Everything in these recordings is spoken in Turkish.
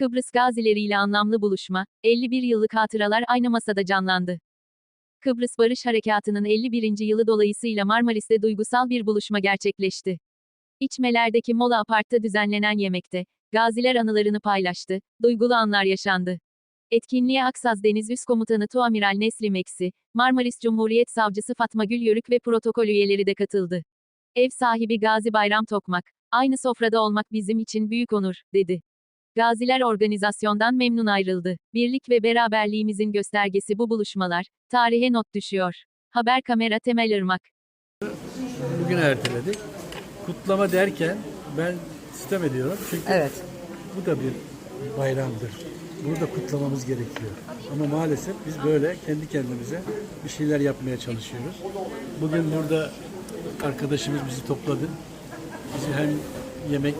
Kıbrıs gazileriyle anlamlı buluşma, 51 yıllık hatıralar aynı masada canlandı. Kıbrıs Barış Harekatı'nın 51. yılı dolayısıyla Marmaris'te duygusal bir buluşma gerçekleşti. İçmelerdeki Mola Apart'ta düzenlenen yemekte, gaziler anılarını paylaştı, duygulu anlar yaşandı. Etkinliğe Aksaz Deniz Üst Komutanı Tuamiral Nesli Meksi, Marmaris Cumhuriyet Savcısı Fatma Gül Yörük ve protokol üyeleri de katıldı. Ev sahibi Gazi Bayram Tokmak, aynı sofrada olmak bizim için büyük onur, dedi. Gaziler organizasyondan memnun ayrıldı. Birlik ve beraberliğimizin göstergesi bu buluşmalar, tarihe not düşüyor. Haber kamera Temel Irmak. Bugün erteledik. Kutlama derken ben sistem ediyorum. Çünkü Evet. bu da bir bayramdır. Burada kutlamamız gerekiyor. Ama maalesef biz böyle kendi kendimize bir şeyler yapmaya çalışıyoruz. Bugün burada arkadaşımız bizi topladı. Bizi hem yemek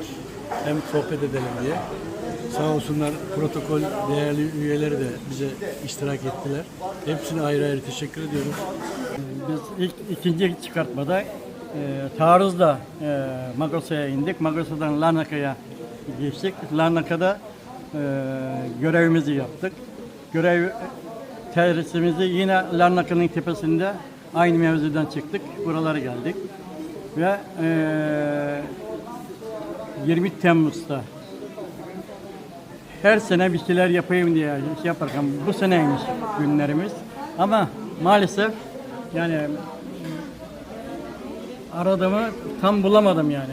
hem sohbet edelim diye. Sağ olsunlar protokol değerli üyeleri de bize iştirak ettiler. Hepsine ayrı ayrı teşekkür ediyoruz. Biz ilk ikinci çıkartmada e, taarruzla e, Magrosa'ya indik. Magrosa'dan Larnaka'ya geçtik. Larnaka'da e, görevimizi yaptık. Görev terhisimizi yine Larnaka'nın tepesinde aynı mevzudan çıktık. Buralara geldik. Ve e, 20 Temmuz'da her sene bir şeyler yapayım diye şey yaparken bu seneymiş günlerimiz. Ama maalesef yani aradığımı tam bulamadım yani.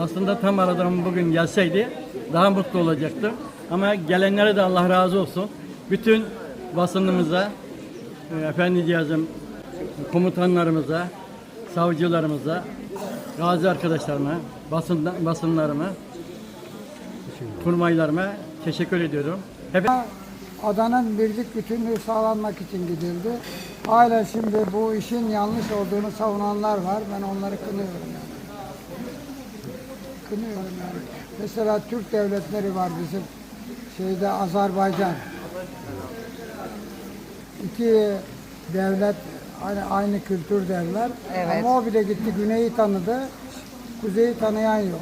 Aslında tam aradığım bugün gelseydi daha mutlu olacaktım. Ama gelenlere de Allah razı olsun. Bütün basınımıza, e, efendicihazım komutanlarımıza, savcılarımıza, gazi arkadaşlarıma, basın, basınlarıma, kurmaylarıma teşekkür ediyorum. Hep adanın birlik bütünlüğü sağlanmak için gidildi. Hala şimdi bu işin yanlış olduğunu savunanlar var. Ben onları kınıyorum yani. Kınıyorum yani. Mesela Türk devletleri var bizim şeyde Azerbaycan. İki devlet aynı, aynı kültür derler. Evet. Ama o bile gitti güneyi tanıdı. Kuzeyi tanıyan yok.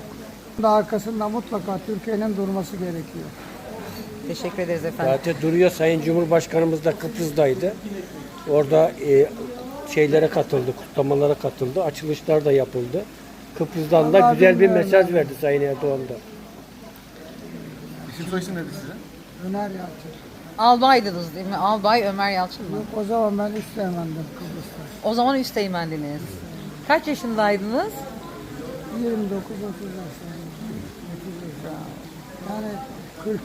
Da arkasında mutlaka Türkiye'nin durması gerekiyor. Teşekkür ederiz efendim. Zaten duruyor Sayın Cumhurbaşkanımız da Kıbrıs'taydı. Orada e, şeylere katıldı, kutlamalara katıldı. Açılışlar da yapıldı. Kıbrıs'tan da Vallahi güzel bir bilmiyorum mesaj verdi Sayın Erdoğan da. Öner Yalçın. Albaydınız değil mi? Albay Ömer Yalçın mı? Yok o zaman ben üsteğmendim Kıbrıs'ta. O zaman üsteğmendiniz. Kaç yaşındaydınız? 29 30 yaşlarında. Yani 40